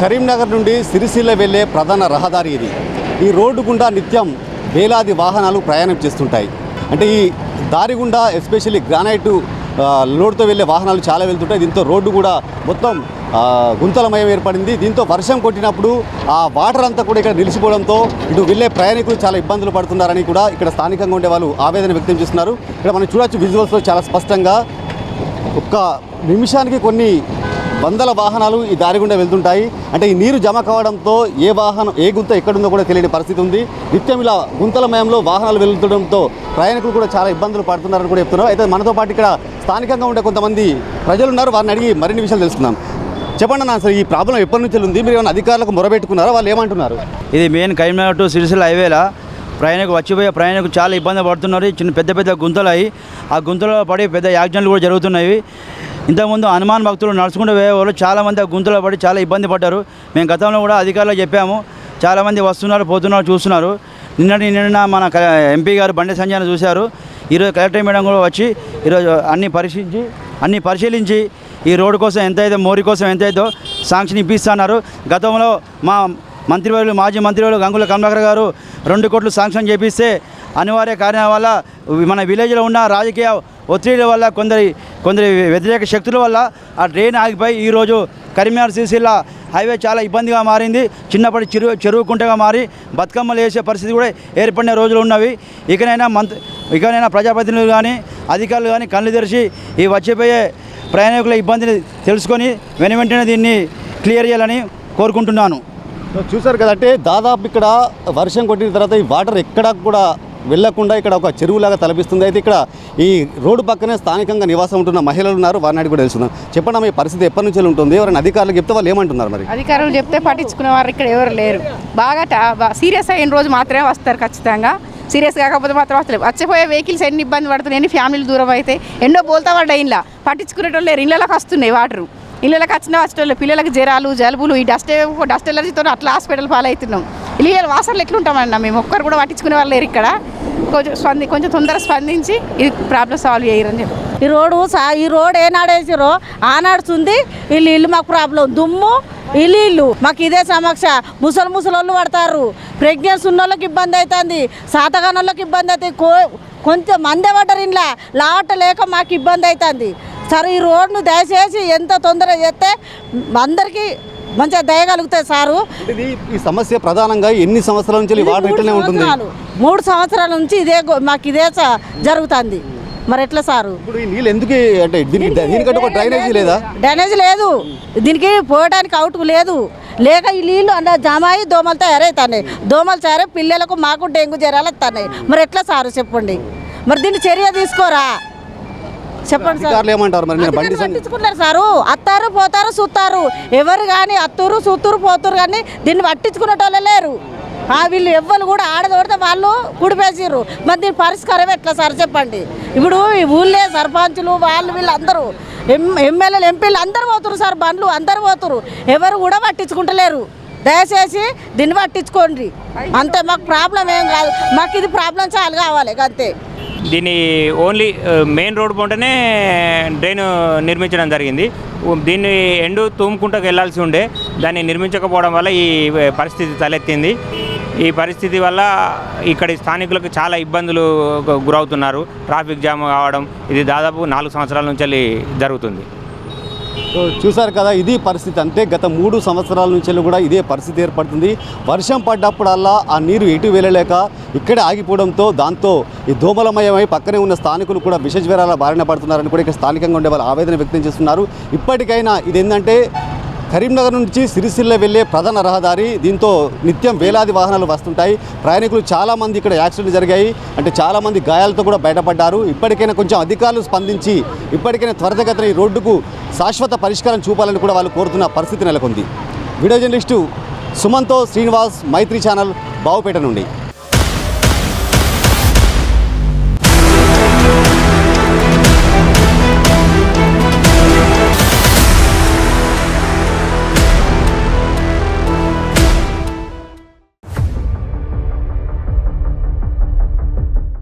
కరీంనగర్ నుండి సిరిసిల్ల వెళ్ళే ప్రధాన రహదారి ఇది. ఈ రోడ్డు గుండా నిత్యం వేలాది వాహనాలు ప్రయాణం చేస్తుంటాయి. అంటే ఈ దారి గుండా ఎస్పెషల్లీ గ్రానైట్ లోడ్తో వెళ్ళే వాహనాలు చాలా వెళ్తుంటాయి. దీంతో రోడ్డు కూడా మొత్తం గుంతలమయం ఏర్పడింది. దీంతో వర్షం కొట్టినప్పుడు ఆ వాటర్ అంతా కూడా ఇక్కడ నిలిచిపోవడంతో ఇటు వెళ్ళే ప్రయాణికులు చాలా ఇబ్బందులు పడుతున్నారని కూడా ఇక్కడ స్థానికంగా ఉండే వాళ్ళు ఆవేదన వ్యక్తం చేస్తున్నారు. ఇక్కడ మనం చూడొచ్చు విజువల్స్లో చాలా స్పష్టంగా ఒక్క నిమిషానికి కొన్ని వందల వాహనాలు ఈ దారి గుండా వెళ్తుంటాయి. అంటే ఈ నీరు జమ కావడంతో ఏ వాహనం ఏ గుంత ఎక్కడుందో కూడా తెలియని పరిస్థితి ఉంది. నిత్యం ఇలా గుంతలమయంలో వాహనాలు వెళ్తుండడంతో ప్రయాణికులు కూడా చాలా ఇబ్బందులు పడుతున్నారని కూడా చెప్తున్నారు. అయితే మనతో పాటు ఇక్కడ స్థానికంగా ఉండే కొంతమంది ప్రజలు ఉన్నారు వారిని అడిగి మరిన్ని విషయాలు తెలుసుకుందాం. చెప్పండి నా సార్ ఈ ప్రాబ్లం ఎప్పటి నుంచి ఉంది? మీరు ఏమైనా అధికారులకు మొరబెట్టుకున్నారా? వాళ్ళు ఏమంటున్నారు? ఇది మెయిన్ కరీంనగర్ టు సిరిసిల్ల హైవేలా ప్రయాణికు వచ్చిపోయే ప్రయాణికు చాలా ఇబ్బంది పడుతున్నారు. చిన్న పెద్ద పెద్ద గుంతలు అయ్యి ఆ గుంతలో పడి పెద్ద యాక్సిడెంట్లు కూడా జరుగుతున్నాయి. ఇంతకుముందు హనుమాన్ భక్తులు నడుచుకుంటూ పోయేవాళ్ళు చాలామంది గుంతలో పడి చాలా ఇబ్బంది పడ్డారు. మేము గతంలో కూడా అధికారులకు చెప్పాము చాలామంది వస్తున్నారు పోతున్నారు చూస్తున్నారు. నిన్నటి నిన్న మన ఎంపీ గారు బండి సంజయ్ చూశారు. ఈరోజు కలెక్టర్ మేడం కూడా వచ్చి ఈరోజు అన్ని పరిశీలించి అన్ని పరిశీలించి ఈ రోడ్డు కోసం ఎంత అయితే కోసం ఎంత సాంక్షన్ శాంక్షన్ ఇప్పిస్తున్నారు. గతంలో మా మంత్రివర్యులు మాజీ మంత్రివర్యులు గంగుల కమలాకర్ గారు రెండు కోట్లు శాంక్షన్ చేపిస్తే అనివార్య కారణాల వల్ల మన విలేజ్లో ఉన్న రాజకీయ ఒత్తిడి వల్ల కొందరి కొందరి వ్యతిరేక శక్తుల వల్ల ఆ ట్రైన్ ఆగిపోయి ఈరోజు కరీంనగర్ సిరిసిల్ల హైవే చాలా ఇబ్బందిగా మారింది. చిన్నప్పటి చెరువు చెరువు కుంటగా మారి బతుకమ్మలు వేసే పరిస్థితి కూడా ఏర్పడిన రోజులు ఉన్నవి. ఇకనైనా మంత్ ఇకనైనా ప్రజాప్రతినిధులు కానీ అధికారులు కానీ కళ్ళు తెరిచి ఈ వచ్చిపోయే ప్రయాణికుల ఇబ్బందిని తెలుసుకొని వెను వెంటనే దీన్ని క్లియర్ చేయాలని కోరుకుంటున్నాను. చూసారు కదంటే దాదాపు ఇక్కడ వర్షం కొట్టిన తర్వాత ఈ వాటర్ ఎక్కడా కూడా వెళ్ళకుండా ఇక్కడ ఒక చెరువులాగా తలపిస్తుంది. అయితే ఇక్కడ ఈ రోడ్డు పక్కనే స్థానికంగా నివాసం ఉంటున్న మహిళలు ఉన్నారు. వారిని కూడా తెలుసుకున్నాం చెప్పండి మీ ఈ పరిస్థితి ఎప్పటి నుంచి ఉంటుంది? ఎవరైనా అధికారులు చెప్తే వాళ్ళు ఏమంటున్నారు మరి? అధికారులు చెప్తే పట్టించుకునే వారు ఇక్కడ ఎవరు లేరు. బాగా టా- బా- సీరియస్ అయిన రోజు మాత్రమే వస్తారు ఖచ్చితంగా. సీరియస్ కాకపోతే మాత్రం వస్తలేదు వచ్చేపోయే వెహికల్స్ ఎన్ని ఇబ్బంది పడుతున్నాయి ఎన్ని ఫ్యామిలీలు దూరం అయితే ఎన్నో బోల్తా పడ్డాయి ఇంట్లో పట్టించుకునేటోళ్ళు లేరు. ఇళ్ళకి వస్తున్నాయి వాటరు. ఇళ్ళకి వచ్చిన వచ్చేటోళ్ళు పిల్లలకి జ్వరాలు జలుబులు ఈ డస్ట్ డస్ట్ ఎలర్జీతో అట్లా హాస్పిటల్ పాలవుతున్నాం. ఇల్లు వాసనలు ఎట్లుంటామన్నా? మేము ఒక్కరు కూడా పట్టించుకునే వాళ్ళు లేరు ఇక్కడ. కొంచెం స్పంది కొంచెం తొందరగా స్పందించి ఇది ప్రాబ్లం సాల్వ్ చేయరని చెప్పి. ఈ రోడ్డు సా ఈ రోడ్ ఏనాడు వేసిరో ఆనాడుతుంది ఇల్లు ఇల్లు మాకు ప్రాబ్లం. దుమ్ము ఇల్లు ఇల్లు. మాకు ఇదే సమక్ష ముసలి ముసలోళ్ళు పడతారు. ప్రెగ్నెన్సీ ఉన్నోళ్ళకి ఇబ్బంది అవుతుంది సాతగానోళ్ళకి ఇబ్బంది అవుతుంది కో కొంచెం మందే పడ్డారు ఇంట్లో లావట లేక మాకు ఇబ్బంది అవుతుంది సరే ఈ రోడ్ను దయచేసి ఎంత తొందరగా చేస్తే అందరికీ మంచిగా దయగలుగుతాయి సారు. ఇది ఈ సమస్య ప్రధానంగా ఎన్ని సంవత్సరాల నుంచి వాటర్ ఇట్లనే ఉంటుంది? సంవత్సరాలు. మూడు సంవత్సరాల నుంచి ఇదే మాకు ఇదే జరుగుతుంది. మరి ఎట్లా సారు? ఇప్పుడు ఈ నీళ్ళు ఎందుకు అంటే దీనికి దీనికంటే ఒక డ్రైనేజీ లేదా? డ్రైనేజ్ లేదు. దీనికి పోయడానికి అవుట్ లేదు. లేక ఈ నీళ్ళు అన్న జమ అయ్యి దోమలు తయారవుతున్నాయి. దోమలు తయారై పిల్లలకు మాకు డెంగ్యూ జ్వరాలు వస్తున్నాయి. మరి ఎట్లా సారు చెప్పండి? మరి దీన్ని చర్య తీసుకోరా? చెప్పండి సార్. ఏమంటారు మరి? నేను బండి సారు. అత్తారు పోతారు చూస్తారు ఎవరు కానీ అత్తూరు సూత్తూరు పోతురు కానీ దీన్ని పట్టించుకునేటోళ్ళే లేరు. ఆ వీళ్ళు ఎవ్వరు కూడా ఆడదోడితే వాళ్ళు కుడిపేసిర్రు. మరి దీని పరిష్కారం ఎట్లా సార్ చెప్పండి? ఇప్పుడు ఈ ఊళ్ళే సర్పంచులు వాళ్ళు వీళ్ళు అందరూ ఎం ఎమ్మెల్యేలు ఎంపీలు అందరు పోతురు సార్ బండ్లు అందరు పోతురు ఎవరు కూడా పట్టించుకుంటలేరు. దయచేసి దీన్ని పట్టించుకోండి. అంతే మాకు ప్రాబ్లం ఏం కాదు. మాకు ఇది ప్రాబ్లం చాలు కావాలి అంతే. దీన్ని ఓన్లీ మెయిన్ రోడ్ పొంటనే డ్రైన్ నిర్మించడం జరిగింది. దీన్ని ఎండు తూముకుంటకు వెళ్ళాల్సి ఉండే. దాన్ని నిర్మించకపోవడం వల్ల ఈ పరిస్థితి తలెత్తింది. ఈ పరిస్థితి వల్ల ఇక్కడి స్థానికులకు చాలా ఇబ్బందులు గురవుతున్నారు. ట్రాఫిక్ జామ్ కావడం ఇది దాదాపు నాలుగు సంవత్సరాల నుంచి జరుగుతుంది. చూశారు కదా ఇది పరిస్థితి. అంటే గత మూడు సంవత్సరాల నుంచి కూడా ఇదే పరిస్థితి ఏర్పడుతుంది. వర్షం పడ్డప్పుడల్లా ఆ నీరు ఎటు వెళ్ళలేక ఇక్కడే ఆగిపోవడంతో దాంతో ఈ దోమలమయమై పక్కనే ఉన్న స్థానికులు కూడా విషజ్వరాల బారిన పడుతున్నారని కూడా ఇక్కడ స్థానికంగా ఉండే వాళ్ళు ఆవేదన వ్యక్తం చేస్తున్నారు. ఇప్పటికైనా ఇదేంటంటే కరీంనగర్ నుంచి సిరిసిల్ల వెళ్ళే ప్రధాన రహదారి దీంతో నిత్యం వేలాది వాహనాలు వస్తుంటాయి. ప్రయాణికులు చాలామంది ఇక్కడ యాక్సిడెంట్ జరిగాయి. అంటే చాలామంది గాయాలతో కూడా బయటపడ్డారు. ఇప్పటికైనా కొంచెం అధికారులు స్పందించి ఇప్పటికైనా త్వరితగతిన ఈ రోడ్డుకు శాశ్వత పరిష్కారం చూపాలని కూడా వాళ్ళు కోరుతున్న పరిస్థితి నెలకొంది. Video journalist Sumantho Srinivas Maitri channel Bavupeta నుండి.